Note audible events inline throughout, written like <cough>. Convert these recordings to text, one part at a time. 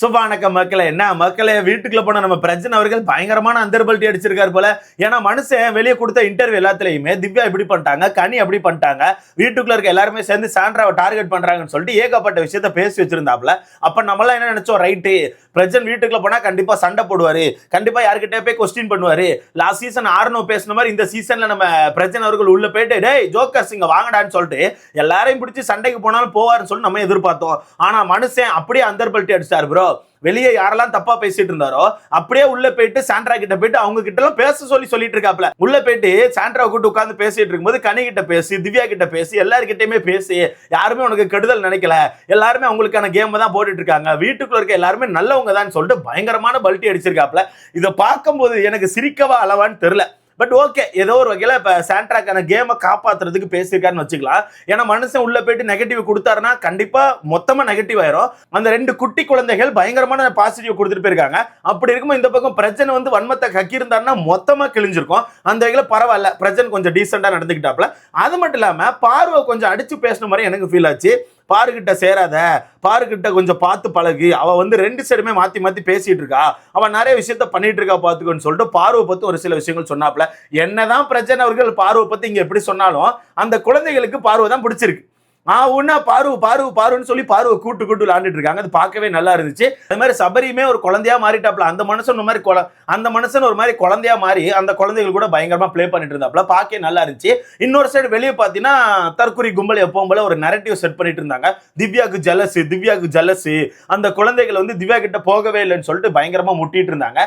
சுபானக்க மக்களே. என்ன மக்களே வீட்டுக்குள்ள போன நம்ம பிரச்சனை அவர்கள் பயங்கரமான அந்தர்பல்ட்டி அடிச்சிருக்காரு போல. ஏன்னா மனுஷன் வெளியே கொடுத்த இன்டர்வியூ எல்லாத்துலேயுமே திவ்யா இப்படி பண்ணிட்டாங்க கனி அப்படி பண்ணிட்டாங்க வீட்டுக்குள்ள இருக்க எல்லாருமே சேர்ந்து சாண்ட்ராவை டார்கெட் பண்றாங்கன்னு சொல்லிட்டு ஏகப்பட்ட விஷயத்த பேசி வச்சிருந்தாப்ல அப்ப நம்மளாம் என்ன நினைச்சோம்? ரைட்டு பிரஜன் வீட்டுக்குள்ள போனா கண்டிப்பா சண்டை போடுவாரு. கண்டிப்பா யார்கிட்ட போய் கொஸ்டின் பண்ணுவாரு. லாஸ்ட் சீசன் ஆர்னோ பேசின மாதிரி இந்த சீசன்ல நம்ம பிரஜன் அவர்கள் உள்ள போயிட்டு டேய் ஜோக்கர்ஸ் இங்க வாங்கடான்னு சொல்லிட்டு எல்லாரையும் பிடிச்சி சண்டைக்கு போனாலும் போவாருன்னு சொல்லி நம்ம எதிர்பார்த்தோம். ஆனா மனுஷன் அப்படியே அந்தர்பல்ட்டி அடிச்சார் ப்ரோ வெளியே யாரெல்லாம் தப்பா பேசிட்டு இருந்தாரோ அப்படியே உள்ள போயிட்டு சாண்ட்ரா கிட்ட போயிட்டு அவங்க கிட்ட எல்லாம் பேச சொல்லி சொல்லிட்டு இருக்காப்ல உள்ள போயிட்டு சாண்ட்ரா கூட்டு உட்காந்து பேசிட்டு இருக்கும்போது கனி கிட்ட பேசி திவ்யா கிட்ட பேசி எல்லாருக்கிட்டையுமே பேசி. யாருமே உனக்கு கெடுதல் நினைக்கல. எல்லாருமே அவங்களுக்கான கேம் தான் போட்டுட்டு இருக்காங்க. வீட்டுக்குள்ள இருக்க எல்லாருமே நல்லவங்க தான் சொல்லிட்டு பயங்கரமான பல்ட்டி அடிச்சிருக்காப்ல இதை பார்க்கும்போது எனக்கு சிரிக்கவா அளவான்னு தெரியல. பட் ஓகே ஏதோ ஒரு வகையில் இப்போ சாண்ட்ராக்கான கேமை காப்பாத்துறதுக்கு பேசியிருக்காருன்னு வச்சுக்கலாம். ஏன்னா மனுஷன் உள்ளே போயிட்டு நெகட்டிவ் கொடுத்தாருன்னா கண்டிப்பாக மொத்தமாக நெகட்டிவ் ஆயிரும். அந்த ரெண்டு குட்டி குழந்தைகள் பயங்கரமான பாசிட்டிவ் கொடுத்துட்டு போயிருக்காங்க. அப்படி இருக்கும்போது இந்த பக்கம் பிரச்சனை வந்து வன்மத்தை கக்கியிருந்தாருன்னா மொத்தமாக கிழிஞ்சிருக்கும். அந்த வகையில் பரவாயில்ல பிரச்சனை கொஞ்சம் டீசெண்டாக நடந்துக்கிட்டாப்ல அது மட்டும் இல்லாமல் பார்வை கொஞ்சம் அடித்து பேசின மாதிரி எனக்கு ஃபீல் ஆச்சு. பாருக்கிட்ட சேராத பாருக்கிட்ட கொஞ்சம் பார்த்து பழகு. அவள் வந்து ரெண்டு சைடுமே மாற்றி மாற்றி பேசிகிட்டு இருக்கா அவள் நிறைய விஷயத்த பண்ணிட்டு இருக்கா பார்த்துக்கோன்னு சொல்லிட்டு பார்வை பற்றி ஒரு சில விஷயங்கள் சொன்னாப்ல என்னதான் பிரச்சனை அவர்கள் பார்வை பற்றி இங்கே எப்படி சொன்னாலும் அந்த குழந்தைகளுக்கு பார்வை தான் பிடிச்சிருக்கு. ஆ உன்னா பாரு பாரு பாருன்னு சொல்லி பார்வை கூட்டு கூட்டு விளாண்டுட்டு இருக்காங்க. அது பார்க்கவே நல்லா இருந்துச்சு. அது மாதிரி சபரியுமே ஒரு குழந்தையா மாறிட்டாப்ல. அந்த மனுஷன் ஒரு மாதிரி குழ அந்த மனுஷன் ஒரு மாதிரி குழந்தையா மாறி அந்த குழந்தைகள் கூட பயங்கரமா ப்ளே பண்ணிட்டு இருந்தாப்ல. பார்க்க நல்லா இருந்துச்சு. இன்னொரு சைடு வெளியே பார்த்தீங்கன்னா தற்குறி கும்பல் எப்பவும் போல ஒரு நெரட்டிவ் செட் பண்ணிட்டு இருந்தாங்க. திவ்யாக்கு ஜலசு திவ்யாக்கு ஜலசு அந்த குழந்தைகள் வந்து திவ்யா கிட்ட போகவே இல்லைன்னு சொல்லிட்டு பயங்கரமா முட்டிட்டு இருந்தாங்க.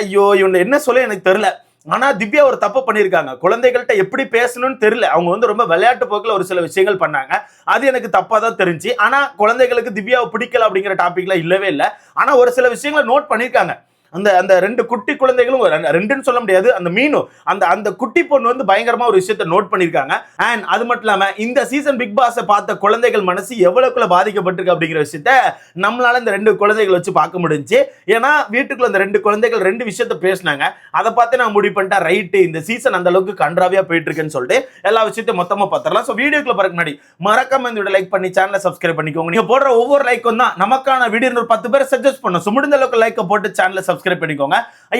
ஐயோ இவன் என்ன சொல்ல எனக்கு தெரியல. ஆனால் திவ்யா ஒரு தப்பு பண்ணியிருக்காங்க. குழந்தைகள்கிட்ட எப்படி பேசணும்னு தெரியல. அவங்க வந்து ரொம்ப விளையாட்டு போக்கில் ஒரு சில விஷயங்கள் பண்ணாங்க. அது எனக்கு தப்பாக தான் தெரிஞ்சு. ஆனால் குழந்தைகளுக்கு திவ்யாவை பிடிக்கல அப்படிங்கிற டாபிக்ல இல்லவே இல்லை. ஆனால் ஒரு சில விஷயங்களை நோட் பண்ணியிருக்காங்க. அந்த அந்த ரெண்டு குட்டி குழந்தைகளும் ஒரு ரெண்டு- ரெண்டுன்னு சொல்ல முடியாது அந்த மீனும் அந்த அந்த குட்டி பொண்ணு வந்து பயங்கரமா ஒரு விஷயத்த நோட் பண்ணியிருக்காங்க. அண்ட் அது மட்டும் இல்லாம இந்த சீசன் பிக் பாஸை பார்த்த குழந்தைகள் மனசு எவ்வளவுக்குள்ள பாதிக்கப்பட்டிருக்கு அப்படிங்கிற விஷயத்த நம்மளால இந்த ரெண்டு குழந்தைகள் வச்சு பார்க்க முடிஞ்சுச்சு ஏன்னா வீட்டுக்குள்ள அந்த ரெண்டு குழந்தைகள் ரெண்டு விஷயத்த பேசினாங்க. அதை பார்த்து நான் முடிவு பண்ணிட்டேன் ரைட்டு இந்த சீசன் அந்த அளவுக்கு கன்றாவியா போயிட்டு இருக்குன்னு சொல்லிட்டு எல்லா விஷயத்தையும் மொத்தமா பார்த்துடலாம். ஸோ வீடியோக்குள்ள போறதுக்கு முன்னாடி மறக்காம இந்த லைக் பண்ணி சேனலை சப்ஸ்கிரைப் பண்ணிக்கோங்க. நீங்க போடுற ஒவ்வொரு லைக்கும் தான் நமக்கான வீடியோ ஒரு பத்து பேர் சஜஸ்ட் பண்ணும். ஸோ முடிந்த அளவுக்கு லைக்கை போட்டு சேனலை சப்ஸ்கிரைப் பண்ணிக்கோங்க.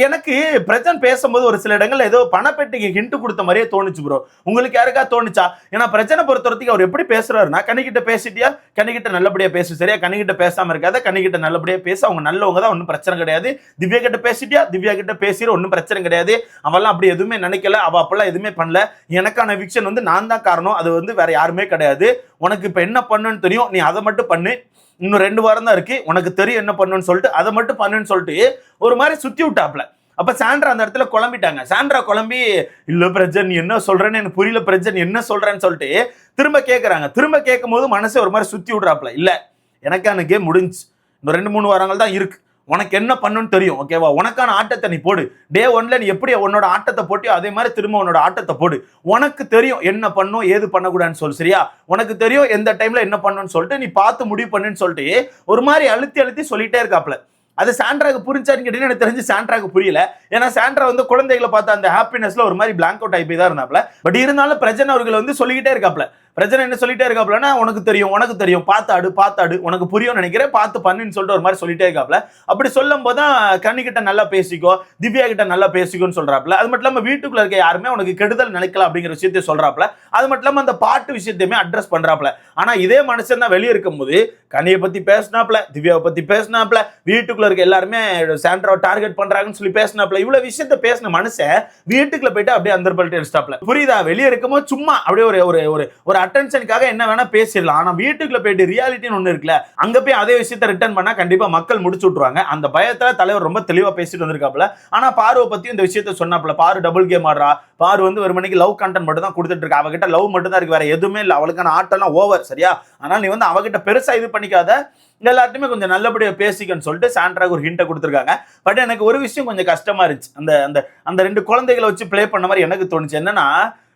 எனக்கு பிரச்சனை பேசும்போது ஒரு சில இடங்கள்ல ஏதோ பணப்பெட்டிக்கு ஹிண்ட் கொடுத்த மாதிரியே தோணுச்சு ப்ரோ உங்களுக்கு யாருக்கா தோணுச்சா? ஏன்னா பிரச்சனை பொறுத்த வரைக்கும் அவர் எப்படி பேசுறாருன்னா கண்ணிக்கிட்ட பேசிட்டியா? கண்ணிக்கிட்ட நல்லபடியா பேசு. சரியா? கண்ணிக்கிட்ட பேசாம இருக்காத கண்ணிக்கிட்ட நல்லபடியா பேசு. அவங்க நல்லவங்க தான் ஒன்றும் பிரச்சனை கிடையாது. திவ்யா கிட்ட பேசிட்டியா? திவ்யா கிட்ட பேசிற ஒன்றும் பிரச்சனை கிடையாது. அவெல்லாம் அப்படி எதுவுமே நினைக்கல. அவ அப்பெல்லாம் எதுவுமே பண்ணல. எனக்கான விக்ஷன் வந்து நான் தான் காரணம். அது வந்து வேற யாருமே கிடையாது. உனக்கு இப்ப என்ன பண்ணுன்னு தெரியும். நீ அதை மட்டும் பண்ணு. இன்னும் ரெண்டு வாரம் தான் இருக்கு. உனக்கு தெரியும் என்ன பண்ணுன்னு சொல்லிட்டு அதை மட்டும் பண்ணுன்னு சொல்லிட்டு ஒரு மாதிரி சுத்தி விட்டாப்ல அப்ப சாண்ட்ரா அந்த இடத்துல குழம்பிட்டாங்க. சாண்ட்ரா குழம்பி இல்ல பிரஜன் என்ன சொல்றேன்னு எனக்கு புரியல பிரஜன் என்ன சொல்றேன்னு சொல்லிட்டு திரும்ப கேட்குறாங்க திரும்ப கேட்கும் போது மனசை ஒரு மாதிரி சுத்தி விடுறாப்ல இல்ல எனக்கான கேம் முடிஞ்சு. இன்னும் ரெண்டு மூணு வாரங்கள் தான் இருக்கு. உனக்கு என்ன பண்ணுன்னு தெரியும் ஓகேவா உனக்கான ஆட்டத்தை நீ போடு. டே ஒன்ல நீ எப்படி உன்னோட ஆட்டத்தை போட்டியோ அதே மாதிரி திரும்ப உன்னோட ஆட்டத்தை போடு. உனக்கு தெரியும் என்ன பண்ணும் ஏது பண்ணக்கூடாதுன்னு சொல்லு சரியா? உனக்கு தெரியும் எந்த டைம்ல என்ன பண்ணணும்னு சொல்லிட்டு நீ பார்த்து முடிவு பண்ணுன்னு சொல்லிட்டு ஒரு மாதிரி அழுத்தி அழுத்தி சொல்லிட்டே இருக்காப்ல. அது சாண்ட்ராக்கு புரிஞ்சான்னு கேட்டீங்கன்னா எனக்கு தெரிஞ்சு சாண்ட்ராக்கு புரியல. ஏன்னா சாண்ட்ரா வந்து குழந்தைகளை பார்த்த அந்த ஹாப்பினஸ்ல ஒரு மாதிரி பிளாங்க் அவுட் ஆகி தான் இருந்தாப்ல. பட் இருந்தாலும் பிரஜன் அவர்கள் வந்து சொல்லிக்கிட்டே இருக்காப்ல. பிரச்சனை என்ன சொல்லிட்டே இருக்காப்லன்னா உனக்கு தெரியும் உனக்கு தெரியும். பார்த்தாடு பார்த்தாடு. உனக்கு புரியும் நினைக்கிறேன். பார்த்து பண்ணுன்னு சொல்லிட்டு ஒரு மாதிரி சொல்லிட்டே இருக்காப்ல அப்படி சொல்லும் போது தான் கண்ணி நல்லா பேசிக்கோ திவ்யா கிட்ட நல்லா பேசிக்கோன்னு சொல்றாப்ல அது மட்டும் இல்லாமல் வீட்டுக்குள்ள இருக்க யாருமே உனக்கு கெடுதல் நினைக்கலாம் அப்படிங்கிற விஷயத்தை சொல்றாப்ல அது மட்டும் இல்லாமல் அந்த பாட்டு விஷயத்தையுமே அட்ரஸ் பண்றாப்ல ஆனா இதே மனுஷன் தான் வெளியே இருக்கும்போது கனியை பத்தி பேசினாப்ல திவ்யாவை பத்தி பேசினாப்ல வீட்டுக்குள்ள இருக்க எல்லாருமே சாண்ட்ராவை டார்கெட் பண்றாங்கன்னு சொல்லி பேசினாப்ல இவ்வளவு விஷயத்த பேசின மனுஷன் வீட்டுக்குள்ள போயிட்டு அப்படியே அந்த பல்ட்டு புரியுதா? வெளியே இருக்கும்போது சும்மா அப்படியே ஒரு ஒரு ஒரு அட்டென்ஷனுக்காக என்ன வேணா பேசிடலாம். ஆனா வீட்டுக்குள்ள போயிட்டு ரியாலிட்டின்னு ஒண்ணு இருக்குல்ல அங்க போய் அதே விஷயத்த ரிட்டர்ன் பண்ணா கண்டிப்பா மக்கள் முடிச்சு விட்டுருவாங்க. அந்த பயத்துல தலைவர் ரொம்ப தெளிவா பேசிட்டு வந்திருக்காப்ல ஆனா பார்வை பத்தி இந்த விஷயத்த சொன்னாப்ல பாரு டபுள் கேம் ஆடுறா. பாரு வந்து ஒரு மணிக்கு லவ் கண்டென்ட் மட்டும் தான் கொடுத்துட்டு இருக்கா. அவகிட்ட லவ் மட்டும் தான் இருக்கு. வேற எதுவுமே இல்லை. அவளுக்கான ஆட்டம்லாம் ஓவர் சரியா? ஆனால் நீ வந்து அவகிட்ட பெருசா இது பண்ணிக்காத. எல்லாத்தையுமே கொஞ்சம் நல்லபடியாக பேசிக்கன்னு சொல்லிட்டு சாண்ட்ராக்கு ஒரு ஹிண்ட்டை கொடுத்துருக்காங்க. பட் எனக்கு ஒரு விஷயம் கொஞ்சம் கஷ்டமா இருந்துச்சு. அந்த அந்த அந்த ரெண்டு குழந்தைகளை வச்சு ப்ளே பண்ண மாதிரி எனக்கு தோணுச்சு. என்னன்னா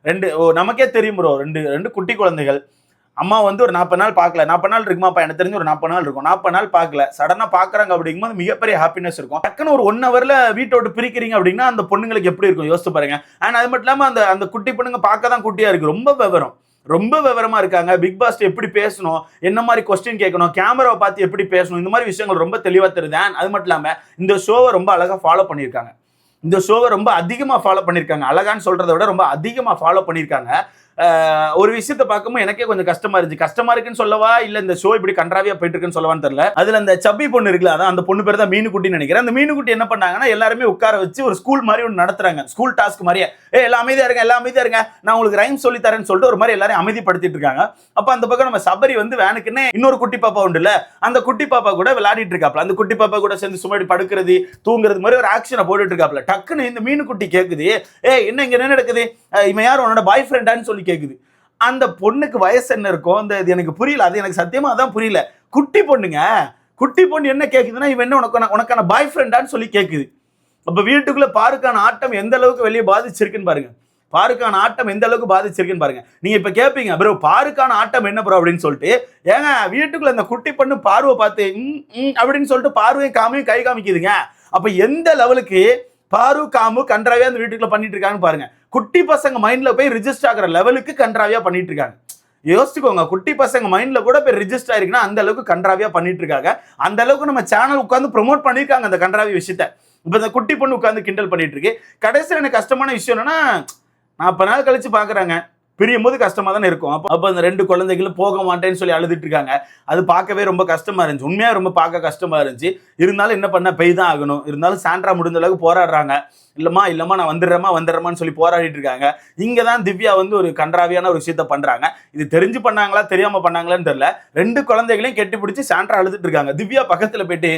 ரெண்டு ஓ, நமக்கே தெரியும் ப்ரோ ரெண்டு ரெண்டு குட்டி குழந்தைகள். அம்மா வந்து ஒரு நாற்பது நாள் பார்க்கல. நாற்பது நாள் இருக்குமாப்பா? எனக்கு தெரிஞ்சு ஒரு நாற்பது நாள் இருக்கும். நாற்பது நாள் பார்க்கல. சடனாக பார்க்குறாங்க அப்படிங்கும்போது மிகப்பெரிய ஹாப்பினஸ் இருக்கும். டக்குன்னு ஒரு ஒன் ஹவரில் வீட்டை விட்டு பிரிக்கிறீங்க அப்படின்னா அந்த பொண்ணுங்களுக்கு எப்படி இருக்கும்? யோசிச்சு பாருங்க. அண்ட் அது மட்டும் இல்லாமல் அந்த அந்த குட்டி பொண்ணுங்க பார்க்க தான் குட்டியாக இருக்கு. ரொம்ப விவரம். ரொம்ப விவரமா இருக்காங்க. பிக் பாஸ் எப்படி பேசணும்? என்ன மாதிரி கொஸ்டின் கேட்கணும்? கேமராவை பார்த்து எப்படி பேசணும்? இந்த மாதிரி விஷயங்கள் ரொம்ப தெளிவாக தெரியுதான் அது மட்டும் இல்லாமல் இந்த ஷோவை ரொம்ப அழகாக ஃபாலோ பண்ணியிருக்காங்க. இந்த ஷோவை ரொம்ப அதிகமாக ஃபாலோ பண்ணியிருக்காங்க அழகான்னு சொல்கிறத விட ரொம்ப அதிகமாக ஃபாலோ பண்ணியிருக்காங்க ஒரு விஷயத்தை பார்க்கும்போது எனக்கே கொஞ்சம் கஷ்டமா இருந்துச்சு. கஷ்டமா இருக்குன்னு சொல்லவா? இல்ல இந்த ஷோ இப்படி கன்றாவியா போயிட்டு இருக்குன்னு சொல்லவான்னு தெரியல. அதுல அந்த சப்பி பொண்ணு இருக்குல்ல அதான் அந்த பொண்ணு பேர் தான் மீனுக்குட்டின்னு நினைக்கிறேன். அந்த மீனுக்குட்டி என்ன பண்ணாங்கன்னா எல்லாருமே உட்கார வச்சு ஒரு ஸ்கூல் மாதிரி ஒன்று நடத்துறாங்க. ஸ்கூல் டாஸ்க் மாதிரியே. ஏ எல்லாம் அமைதியா இருங்க எல்லாம் அமைதியா இருங்க. நான் உங்களுக்கு ரைம் சொல்லி தரேன்னு சொல்லிட்டு ஒரு மாதிரி எல்லாரும் அமைதிப்படுத்திட்டு இருக்காங்க. அப்ப அந்த பக்கம் நம்ம சபரி வந்து வேனுக்குன்னு இன்னொரு குட்டி பாப்பா உண்டுல்ல அந்த குட்டி பாப்பா கூட விளையாடிட்டு இருக்காப்ல. அந்த குட்டி பாப்பா கூட சேர்ந்து சும்மாடி படுக்கிறது தூங்குறது மாதிரி ஒரு ஆக்ஷனை போட்டுட்டு இருக்காப்ல. டக்குன்னு இந்த மீனுக்குட்டி கேக்குது. ஏ என்ன இங்க என்ன நடக்குது? இவன் யார்? உன்னோட பாய் ஃப்ரெண்டான்னு சொல்லி கேட்குது அந்த பொண்ணுக்கு வயசு என்ன இருக்கும் அந்த இது எனக்கு புரியல. அது எனக்கு சத்தியமா அதான் புரியல. குட்டி பொண்ணுங்க குட்டி பொண்ணு என்ன கேட்குதுன்னா இவன் என்ன உனக்கு உனக்கான பாய் ஃப்ரெண்டான்னு சொல்லி கேட்குது அப்போ வீட்டுக்குள்ள பாருக்கான ஆட்டம் எந்த அளவுக்கு வெளியே பாதிச்சிருக்குன்னு பாருங்க. பாருக்கான ஆட்டம் எந்த அளவுக்கு பாதிச்சிருக்குன்னு பாருங்க. நீங்க இப்ப கேட்பீங்க ப்ரோ பாருக்கான ஆட்டம் என்ன ப்ரோ? அப்படின்னு சொல்லிட்டு ஏங்க வீட்டுக்குள்ள இந்த குட்டி பொண்ணு பார்வை பார்த்து ம், அப்படின்னு சொல்லிட்டு பார்வையும் காமையும் கை காமிக்குதுங்க. அப்ப எந்த லெவலுக்கு பாரு காமு கன்றாவியா அந்த வீட்டுக்குள்ள பண்ணிட்டு இருக்காங்கன்னு பாருங்க. குட்டி பசங்க மைண்ட்ல போய் ரிஜிஸ்டர் ஆகுற லெவலுக்கு கன்றாவியா பண்ணிட்டு இருக்காங்க யோசிச்சுக்கோங்க குட்டி பசங்க மைண்ட்ல கூட போய் ரிஜிஸ்டர் ஆயிருக்குன்னா அந்த அளவுக்கு கன்றாவியா பண்ணிட்டு இருக்காங்க அந்த அளவுக்கு நம்ம சேனல் உட்காந்து ப்ரொமோட் பண்ணியிருக்காங்க அந்த கன்றாவி விஷயத்த. இப்ப இந்த குட்டி பொண்ணு உட்காந்து கிண்டல் பண்ணிட்டு இருக்கு கடைசியில் எனக்கு கஷ்டமான விஷயம் என்னன்னா நாற்பது நாள் கழிச்சு பாக்குறாங்க. பிரியும் போது கஷ்டமா தானே இருக்கும். அப்போ அப்போ அந்த ரெண்டு குழந்தைகளும் போக மாட்டேன்னு சொல்லி அழுதுட்டு இருக்காங்க. அது பார்க்கவே ரொம்ப கஷ்டமா இருந்துச்சு. உண்மையாக ரொம்ப பார்க்க கஷ்டமா இருந்துச்சு. இருந்தாலும் என்ன பண்ண? பெய் தான் ஆகணும். இருந்தாலும் சாண்ட்ரா முடிஞ்ச அளவுக்கு போராடுறாங்க. இல்லம்மா இல்லம்மா நான் வந்துடுறேமா வந்துடுறேமான்னு சொல்லி போராடிட்டு இருக்காங்க. இங்கே தான் திவ்யா வந்து ஒரு கன்றாவியான ஒரு விஷயத்த பண்ணுறாங்க இது தெரிஞ்சு பண்ணாங்களா தெரியாமல் பண்ணாங்களான்னு தெரில ரெண்டு குழந்தைகளையும் கெட்டி பிடிச்சி சாண்ட்ரா அழுதுட்டு இருக்காங்க. திவ்யா பக்கத்தில் போயிட்டு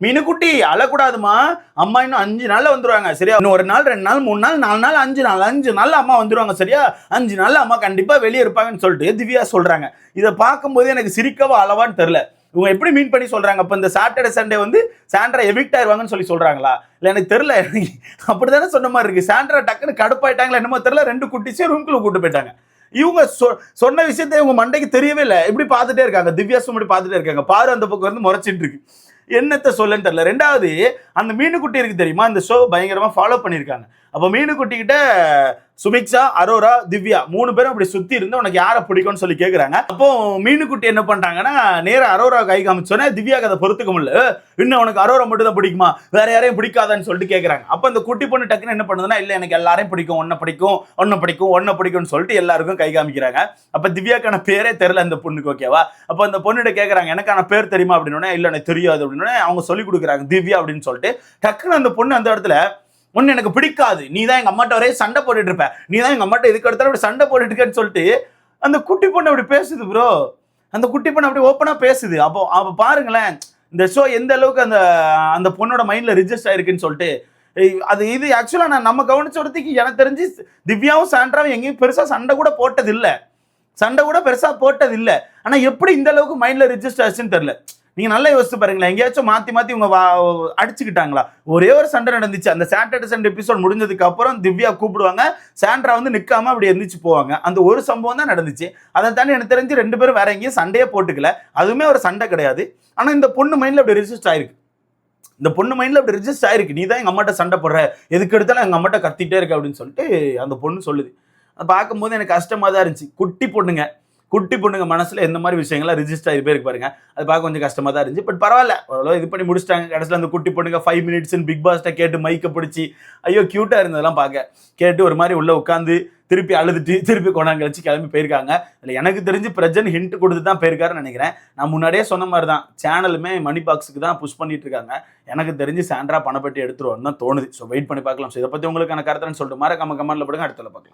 மீனுக்குட்டி அழக்கூடாதுமா. அம்மா இன்னும் அஞ்சு நாளில் வந்துடுவாங்க சரியா? இன்னும் ஒரு நாள் ரெண்டு நாள் மூணு நாள் நாலு நாள் அஞ்சு நாள் அஞ்சு நாள் அம்மா வந்துருவாங்க சரியா? அஞ்சு நாள் அம்மா கண்டிப்பாக வெளியே இருப்பாங்கன்னு சொல்லிட்டு திவ்யா சொல்கிறாங்க இதை பார்க்கும்போது எனக்கு சிரிக்கவா அளவான்னு தெரில இவங்க எப்படி மீன் பண்ணி சொல்கிறாங்க அப்போ இந்த சாட்டர்டே சண்டே வந்து சாண்ட்ரா எவிக்ட் ஆயிடுவாங்கன்னு சொல்லி சொல்கிறாங்களா இல்லை எனக்கு தெரில எனக்கு <laughs> அப்படிதானே சொன்ன மாதிரி இருக்குது சாண்ட்ரா டக்குன்னு கடுப்பாயிட்டாங்களா என்னமோ தெரில ரெண்டு குட்டிஸே ரூம்குள்ள கூட்டு போயிட்டாங்க. இவங்க சொ- சொன்ன விஷயத்தை இவங்க மண்டைக்கு தெரியவே இல்லை. இப்படி பார்த்துட்டே இருக்காங்க. திவ்யா சுமடி பார்த்துட்டே இருக்காங்க. பாரு அந்த பக்கம் வந்து முறைச்சிட்டு இருக்கு. என்னத்த சொல்லன்னு தெரியல. ரெண்டாவது அந்த மீனுக்குட்டி இருக்கு தெரியுமா? இந்த ஷோ பயங்கரமாக ஃபாலோ பண்ணியிருக்காங்க. அப்போ மீனுக்குட்டி சுபிக்ஷா அரோரா திவ்யா மூணு பேரும் அப்படி சுத்தி இருந்து உனக்கு யாரை பிடிக்கும்னு சொல்லி கேக்குறாங்க. அப்போ மீனுக்குட்டி என்ன பண்றாங்கன்னா நேரம் அரோரா கை காமிச்சோன்னே திவ்யா அதை பொறுத்துக்க முடியல. இன்னும் உனக்கு அரோரா மட்டும் தான் பிடிக்குமா? வேற யாரையும் பிடிக்காதான்னு சொல்லிட்டு கேக்குறாங்க. அப்போ அந்த குட்டி பொண்ணு டக்குன்னு என்ன பண்ணுதுன்னா இல்ல எனக்கு எல்லாரையும் பிடிக்கும் ஒன்ன பிடிக்கும் ஒன்ன பிடிக்கும் ஒன்ன பிடிக்கும்னு சொல்லிட்டு எல்லாருக்கும் கை காமிக்கிறாங்க. அப்ப திவ்யாக்கான பேரே தெரியல அந்த பொண்ணுக்கு ஓகேவா அப்ப அந்த பொண்ணுகிட்ட கேக்குறாங்க எனக்கான பேர் தெரியுமா? அப்படின்னு இல்ல எனக்கு தெரியாது. அப்படின்னு அவங்க சொல்லி கொடுக்குறாங்க திவ்யா அப்படின்னு சொல்லிட்டு. டக்குன்னு அந்த பொண்ணு அந்த இடத்துல ஒன்னு எனக்கு பிடிக்காது. நீ தான் எங்க அம்மாட்ட ஒரே சண்டை போட்டுட்டு இருப்ப. நீ தான் எங்க அம்மாட்ட இதுக்கு அடுத்தாலும் இப்படி சண்டை போட்டுட்டு இருக்கேன்னு சொல்லிட்டு அந்த குட்டி பொண்ணு அப்படி பேசுது ப்ரோ அந்த குட்டி பொண்ணு அப்படி ஓப்பனா பேசுது. அப்போ அப்போ பாருங்களேன். இந்த ஷோ எந்த அளவுக்கு அந்த அந்த பொண்ணோட மைண்ட்ல ரிஜிஸ்டர் ஆயிருக்குன்னு சொல்லிட்டு அது இது ஆக்சுவலா நான் நம்ம கவனிச்ச இடத்துக்கு எனக்கு தெரிஞ்சு திவ்யாவும் சாண்ட்ராவும் எங்கேயும் பெருசா சண்டை கூட போட்டது சண்டை கூட பெருசா போட்டது ஆனால் ஆனா எப்படி இந்த அளவுக்கு மைண்ட்ல ரிஜிஸ்டர் ஆச்சுன்னு தெரியல. நீங்க நல்லா யோசிச்சு பாருங்களேன். எங்கேயாச்சும் மாத்தி மாத்தி இவங்க வா- அடிச்சுக்கிட்டாங்களா? ஒரே ஒரு சண்டை நடந்துச்சு. அந்த சாட்டர்டே சண்டே எபிசோட் முடிஞ்சதுக்கு அப்புறம் திவ்யா கூப்பிடுவாங்க. சாண்ட்ரா வந்து நிக்காம அப்படி எந்திரிச்சு போவாங்க. அந்த ஒரு சம்பவம் தான் நடந்துச்சு. அதை தாண்டி எனக்கு தெரிஞ்சு ரெண்டு பேரும் வேற எங்கேயும் சண்டையே போட்டுக்கல. அதுவுமே ஒரு சண்டை கிடையாது. ஆனா இந்த பொண்ணு மைண்ட்ல அப்படி ரிஜிஸ்டர் ஆயிருக்கு. இந்த பொண்ணு மைண்ட்ல அப்படி ரிஜிஸ்டர் ஆயிருக்கு. நீ தான் எங்க அம்மாட்ட சண்டை போடுற. எதுக்கு எடுத்தாலும் எங்க அம்மாட்ட கத்திட்டே இருக்க அப்படின்னு சொல்லிட்டு அந்த பொண்ணு சொல்லுது. பார்க்கும்போது எனக்கு கஷ்டமா தான் இருந்துச்சு. குட்டி பொண்ணுங்க. குட்டி பொண்ணுங்க மனசில் எந்த மாதிரி விஷயங்கள்லாம் ரிஜிஸ்டர் ஆகி போயிருக்கு பாருங்க. அது பார்க்க கொஞ்சம் கஷ்டமாக தான் இருந்துச்சு. பட் பரவாயில்ல. ஓரளவு இது பண்ணி முடிச்சிட்டாங்க. கடைசியில் அந்த குட்டி பொண்ணுங்க ஃபைவ் மினிட்ஸ்னு பிக் பாஸ்ட்டை கேட்டு மைக்கை பிடிச்சி ஐயோ க்யூட்டாக இருந்ததெல்லாம் பார்க்க. கேட்டு ஒரு மாதிரி உள்ளே உட்காந்து திருப்பி அழுதுட்டு திருப்பி கொண்டாங்கழிச்சு கிளம்பி போயிருக்காங்க. அதில் எனக்கு தெரிஞ்சு பிரஜன் ஹிண்ட் கொடுத்து தான் போயிருக்காருன்னு நினைக்கிறேன். நான் முன்னாடியே சொன்ன மாதிரி தான். சேனலுமே மணி பாக்ஸுக்கு தான் புஷ் பண்ணிட்டு இருக்காங்க. எனக்கு தெரிஞ்சு சாண்ட்ரா பணப்பட்டி எடுத்துருவோம்னு தான் தோணுது. ஸோ வெயிட் பண்ணி பார்க்கலாம். ஸோ இதை பற்றி உங்களுக்கான கருத்துன்னு சொல்லிட்டு மறக்காம கமெண்ட்ல போடுங்க. அடுத்தல பார்க்கலாம்.